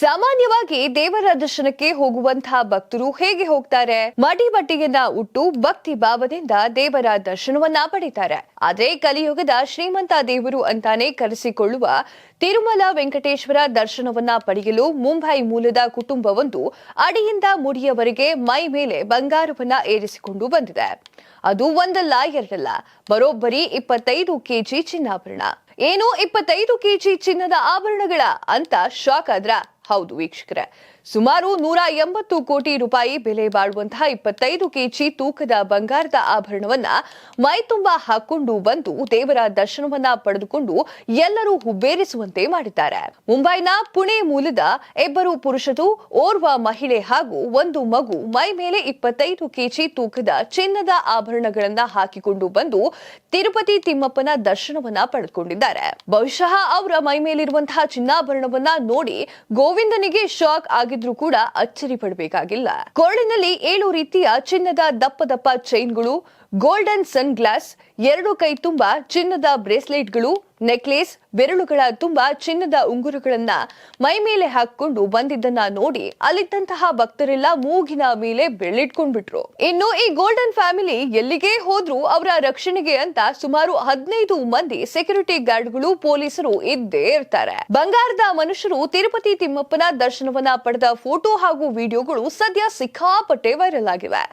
ಸಾಮಾನ್ಯವಾಗಿ ದೇವರ ದರ್ಶನಕ್ಕೆ ಹೋಗುವಂತಹ ಭಕ್ತರು ಹೇಗೆ ಹೋಗ್ತಾರೆ? ಮಡಿ ಬಟ್ಟೆಯನ್ನ ಉಟ್ಟು ಭಕ್ತಿ ಭಾವದಿಂದ ದೇವರ ದರ್ಶನವನ್ನ ಪಡಿತಾರೆ. ಆದ್ರೆ ಕಲಿಯುಗದ ಶ್ರೀಮಂತ ದೇವರು ಅಂತಾನೆ ಕರೆಸಿಕೊಳ್ಳುವ ತಿರುಮಲ ವೆಂಕಟೇಶ್ವರ ದರ್ಶನವನ್ನ ಪಡೆಯಲು ಮುಂಬೈ ಮೂಲದ ಕುಟುಂಬವೊಂದು ಅಡಿಯಿಂದ ಮುಡಿಯವರೆಗೆ ಮೈ ಮೇಲೆ ಬಂಗಾರವನ್ನ ಏರಿಸಿಕೊಂಡು ಬಂದಿದೆ. ಅದು ಒಂದಲ್ಲ, ಎರಡಲ್ಲ, ಬರೋಬ್ಬರಿ ಇಪ್ಪತ್ತೈದು ಕೆಜಿ ಚಿನ್ನಾಭರಣ. ಏನು ಇಪ್ಪತ್ತೈದು ಕೆಜಿ ಚಿನ್ನದ ಆಭರಣಗಳ? ಅಂತ ಶಾಕ್ ಆದ್ರ? ಹೌದು ವೀಕ್ಷಕರೇ. ಸುಮಾರು ನೂರ ಎಂಬತ್ತು ಕೋಟಿ ರೂಪಾಯಿ ಬೆಲೆ ಬಾಳುವಂತಹ ಇಪ್ಪತ್ತೈದು ಕೆಜಿ ತೂಕದ ಬಂಗಾರದ ಆಭರಣವನ್ನ ಮೈ ತುಂಬಾ ಹಾಕೊಂಡು ಬಂದು ದೇವರ ದರ್ಶನವನ್ನ ಪಡೆದುಕೊಂಡು ಎಲ್ಲರೂ ಹುಬ್ಬೇರಿಸುವಂತೆ ಮಾಡಿದ್ದಾರೆ. ಮುಂಬೈನ ಪುಣೆ ಮೂಲದ ಇಬ್ಬರು ಪುರುಷರು, ಓರ್ವ ಮಹಿಳೆ ಹಾಗೂ ಒಂದು ಮಗು ಮೈ ಮೇಲೆ ಇಪ್ಪತ್ತೈದು ಕೆಜಿ ತೂಕದ ಚಿನ್ನದ ಆಭರಣಗಳನ್ನ ಹಾಕಿಕೊಂಡು ಬಂದು ತಿರುಪತಿ ತಿಮ್ಮಪ್ಪನ ದರ್ಶನವನ್ನ ಪಡೆದುಕೊಂಡಿದ್ದಾರೆ. ಬಹುಶಃ ಅವರ ಮೈ ಮೇಲಿರುವಂತಹ ಚಿನ್ನಾಭರಣವನ್ನ ನೋಡಿ ಗೋವಿಂದನಿಗೆ ಶಾಕ್ ಆಗಿದ್ರೂ ಕೂಡ ಅಚ್ಚರಿ ಪಡಬೇಕಾಗಿಲ್ಲ. ಕೊರಳಿನಲ್ಲಿ ಏಳು ರೀತಿಯ ಚಿನ್ನದ ದಪ್ಪ ದಪ್ಪ ಚೈನ್ಗಳು ಗೋಲ್ಡನ್ ಸನ್ ಗ್ಲಾಸ್ ಎರಡು ಕೈ ತುಂಬಾ ಚಿನ್ನದ ಬ್ರೇಸ್ಲೆಟ್ಗಳು, ನೆಕ್ಲೇಸ್, ಬೆರಳುಗಳ ತುಂಬಾ ಚಿನ್ನದ ಉಂಗುರಗಳನ್ನ ಮೈ ಮೇಲೆ ಹಾಕೊಂಡು ಬಂದಿದ್ದನ್ನ ನೋಡಿ ಅಲ್ಲಿದ್ದಂತಹ ಭಕ್ತರೆಲ್ಲ ಮೂಗಿನ ಮೇಲೆ ಬೆಳ್ಳಿಟ್ಕೊಂಡ್ಬಿಟ್ರು. ಇನ್ನು ಈ ಗೋಲ್ಡನ್ ಫ್ಯಾಮಿಲಿ ಎಲ್ಲಿಗೆ ಹೋದ್ರು ಅವರ ರಕ್ಷಣೆಗೆ ಅಂತ ಸುಮಾರು ಹದಿನೈದು ಮಂದಿ ಸೆಕ್ಯೂರಿಟಿ ಗಾರ್ಡ್ಗಳು ಪೊಲೀಸರು ಇದ್ದೇ ಇರ್ತಾರೆ. ಬಂಗಾರದ ಮನುಷ್ಯರು ತಿರುಪತಿ ತಿಮ್ಮಪ್ಪನ ದರ್ಶನವನ್ನ ಪಡೆದ ಫೋಟೋ ಹಾಗೂ ವಿಡಿಯೋಗಳು ಸದ್ಯ ಸಿಕ್ಕಾಪಟ್ಟೆ ವೈರಲ್ ಆಗಿವೆ.